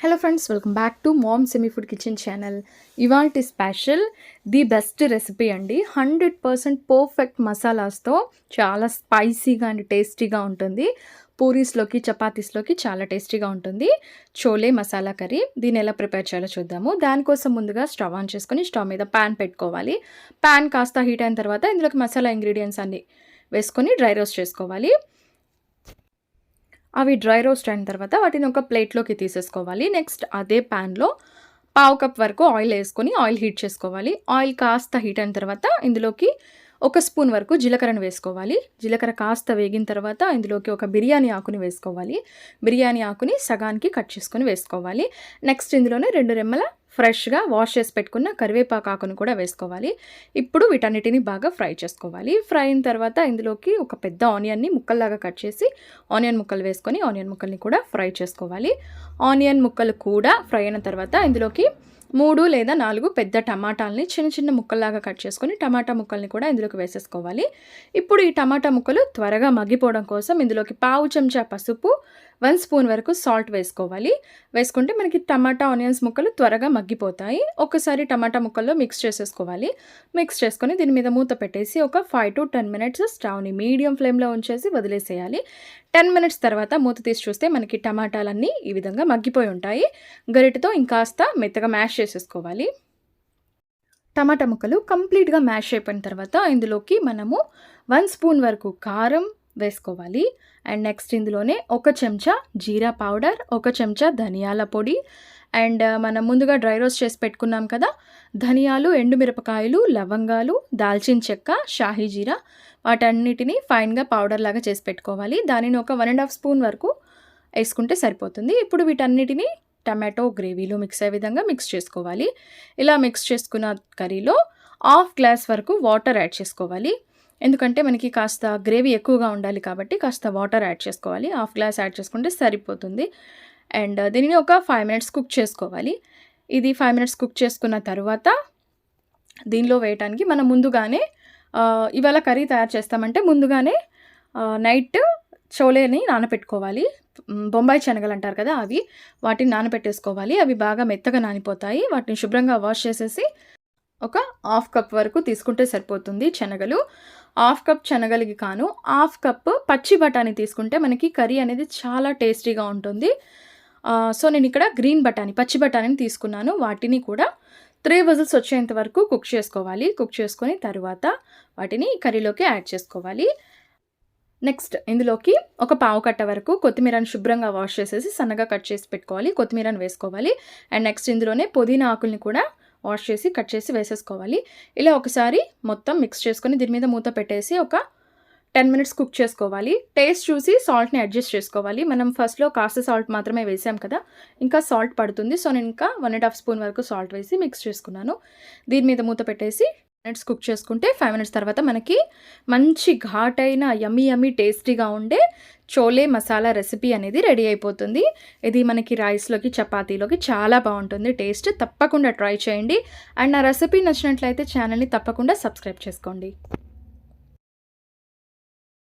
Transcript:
Hello friends welcome back to mom semi food kitchen channel ఇవాల్టి special the best recipe అండి. Hundred percent perfect మసాలాస్తో చాలా స్పైసీగా and టేస్టీగా ఉంటుంది. పూరీస్లోకి చపాతీస్లోకి చాలా టేస్టీగా ఉంటుంది. చోలే మసాలా కర్రీ దీన్ని ఎలా ప్రిపేర్ చేయాలో చూద్దాము. దానికోసం ముందుగా స్టవ్ ఆన్ చేసుకొని స్టవ్ మీద ప్యాన్ పెట్టుకోవాలి. ప్యాన్ కాస్త హీట్ అయిన తర్వాత ఇందులోకి మసాలా ఇంగ్రీడియంట్స్ అన్నీ వేసుకొని డ్రై రోస్ట్ చేసుకోవాలి. అవి డ్రై రోస్ట్ అయిన తర్వాత వాటిని ఒక ప్లేట్లోకి తీసేసుకోవాలి. నెక్స్ట్ అదే ప్యాన్లో పావు కప్ వరకు ఆయిల్ వేసుకొని ఆయిల్ హీట్ చేసుకోవాలి. ఆయిల్ కాస్త హీట్ అయిన తర్వాత ఇందులోకి ఒక స్పూన్ వరకు జీలకర్రను వేసుకోవాలి. జీలకర్ర కాస్త వేగిన తర్వాత ఇందులోకి ఒక బిర్యానీ ఆకుని వేసుకోవాలి. బిర్యానీ ఆకుని సగానికి కట్ చేసుకొని వేసుకోవాలి. నెక్స్ట్ ఇందులోనే రెండు రెమ్మల ఫ్రెష్గా వాష్ చేసి పెట్టుకున్న కరివేపాకు ఆకును కూడా వేసుకోవాలి. ఇప్పుడు వీటన్నిటిని బాగా ఫ్రై చేసుకోవాలి. ఫ్రై అయిన తర్వాత ఇందులోకి ఒక పెద్ద ఆనియన్ని ముక్కల్లాగా కట్ చేసి ఆనియన్ ముక్కలు వేసుకొని ఆనియన్ ముక్కల్ని కూడా ఫ్రై చేసుకోవాలి. ఆనియన్ ముక్కలు కూడా ఫ్రై అయిన తర్వాత ఇందులోకి మూడు లేదా నాలుగు పెద్ద టమాటాలని చిన్న చిన్న ముక్కల్లాగా కట్ చేసుకొని టమాటా ముక్కల్ని కూడా ఇందులోకి వేసేసుకోవాలి. ఇప్పుడు ఈ టమాటా ముక్కలు త్వరగా మగ్గిపోవడం కోసం ఇందులోకి పావు చెంచా పసుపు వన్ స్పూన్ వరకు సాల్ట్ వేసుకోవాలి. వేసుకుంటే మనకి టమాటా ఆనియన్స్ ముక్కలు త్వరగా మగ్గిపోతాయి. ఒకసారి టమాటా ముక్కల్లో మిక్స్ చేసేసుకోవాలి. మిక్స్ చేసుకొని దీని మీద మూత పెట్టేసి ఒక ఫైవ్ టు టెన్ మినిట్స్ స్టవ్ని మీడియం ఫ్లేమ్లో ఉంచేసి వదిలేసేయాలి. టెన్ మినిట్స్ తర్వాత మూత తీసి చూస్తే మనకి టమాటాలన్నీ ఈ విధంగా మగ్గిపోయి ఉంటాయి. గరిటతో ఇంకాస్త మెత్తగా మ్యాష్ చేసేసుకోవాలి. టమాటా ముక్కలు కంప్లీట్గా మ్యాష్ అయిపోయిన తర్వాత ఇందులోకి మనము వన్ స్పూన్ వరకు కారం వేసుకోవాలి. అండ్ నెక్స్ట్ ఇందులోనే ఒక చెంచా జీరా పౌడర్ ఒక చెంచా ధనియాల పొడి అండ్ మనం ముందుగా డ్రై రోస్ట్ చేసి పెట్టుకున్నాం కదా ధనియాలు ఎండుమిరపకాయలు లవంగాలు దాల్చిన చెక్క షాహీ జీరా వాటన్నిటిని ఫైన్గా పౌడర్ లాగా చేసి పెట్టుకోవాలి. దానిని ఒక వన్ అండ్ హాఫ్ స్పూన్ వరకు వేసుకుంటే సరిపోతుంది. ఇప్పుడు వీటన్నిటిని టమాటో గ్రేవీలో మిక్స్ అయ్యే విధంగా మిక్స్ చేసుకోవాలి. ఇలా మిక్స్ చేసుకున్న కర్రీలో హాఫ్ గ్లాస్ వరకు వాటర్ యాడ్ చేసుకోవాలి. ఎందుకంటే మనకి కాస్త గ్రేవీ ఎక్కువగా ఉండాలి కాబట్టి కాస్త వాటర్ యాడ్ చేసుకోవాలి. హాఫ్ గ్లాస్ యాడ్ చేసుకుంటే సరిపోతుంది. అండ్ దీనిని ఒక ఫైవ్ మినిట్స్ కుక్ చేసుకోవాలి. ఇది ఫైవ్ మినిట్స్ కుక్ చేసుకున్న తర్వాత దీనిలో వేయటానికి మనం ముందుగానే ఇవాళ కర్రీ తయారు చేస్తామంటే ముందుగానే నైట్ చోలేని నానపెట్టుకోవాలి. బొంబాయి శనగలు అంటారు కదా అవి. వాటిని నానపెట్టేసుకోవాలి అవి బాగా మెత్తగా నానిపోతాయి. వాటిని శుభ్రంగా వాష్ చేసేసి ఒక హాఫ్ కప్ వరకు తీసుకుంటే సరిపోతుంది శనగలు. హాఫ్ కప్ శనగలకి కాను హాఫ్ కప్ పచ్చి బఠానీ తీసుకుంటే మనకి కర్రీ అనేది చాలా టేస్టీగా ఉంటుంది. సో నేను ఇక్కడ గ్రీన్ బఠానీ పచ్చి బఠానీని తీసుకున్నాను. వాటిని కూడా త్రీ విజిల్స్ వచ్చేంత వరకు కుక్ చేసుకోవాలి. కుక్ చేసుకొని తర్వాత వాటిని కర్రీలోకి యాడ్ చేసుకోవాలి. నెక్స్ట్ ఇందులోకి ఒక పావు కట్ట వరకు కొత్తిమీరను శుభ్రంగా వాష్ చేసేసి సన్నగా కట్ చేసి పెట్టుకోవాలి. కొత్తిమీరను వేసుకోవాలి. అండ్ నెక్స్ట్ ఇందులోనే పుదీనా ఆకుల్ని కూడా వాష్ చేసి కట్ చేసి వేసేసుకోవాలి. ఇలా ఒకసారి మొత్తం మిక్స్ చేసుకొని దీని మీద మూత పెట్టేసి ఒక టెన్ మినిట్స్ కుక్ చేసుకోవాలి. టేస్ట్ చూసి సాల్ట్ని అడ్జస్ట్ చేసుకోవాలి. మనం ఫస్ట్లో కాస్త సాల్ట్ మాత్రమే వేసాం కదా? ఇంకా సాల్ట్ పడుతుంది. సో నేను ఇంకా వన్ అండ్ హాఫ్ స్పూన్ వరకు సాల్ట్ వేసి మిక్స్ చేసుకున్నాను. దీని మీద మూత పెట్టేసి మినిట్స్ కుక్ చేసుకుంటే ఫైవ్ మినిట్స్ తర్వాత మనకి మంచి ఘాటైన యమీ యమీ టేస్టీగా ఉండే చోలే మసాలా రెసిపీ అనేది రెడీ అయిపోతుంది. ఇది మనకి రైస్లోకి చపాతీలోకి చాలా బాగుంటుంది. టేస్ట్ తప్పకుండా ట్రై చేయండి. అండ్ నా రెసిపీ నచ్చినట్లయితే ఛానల్ని తప్పకుండా సబ్స్క్రైబ్ చేసుకోండి.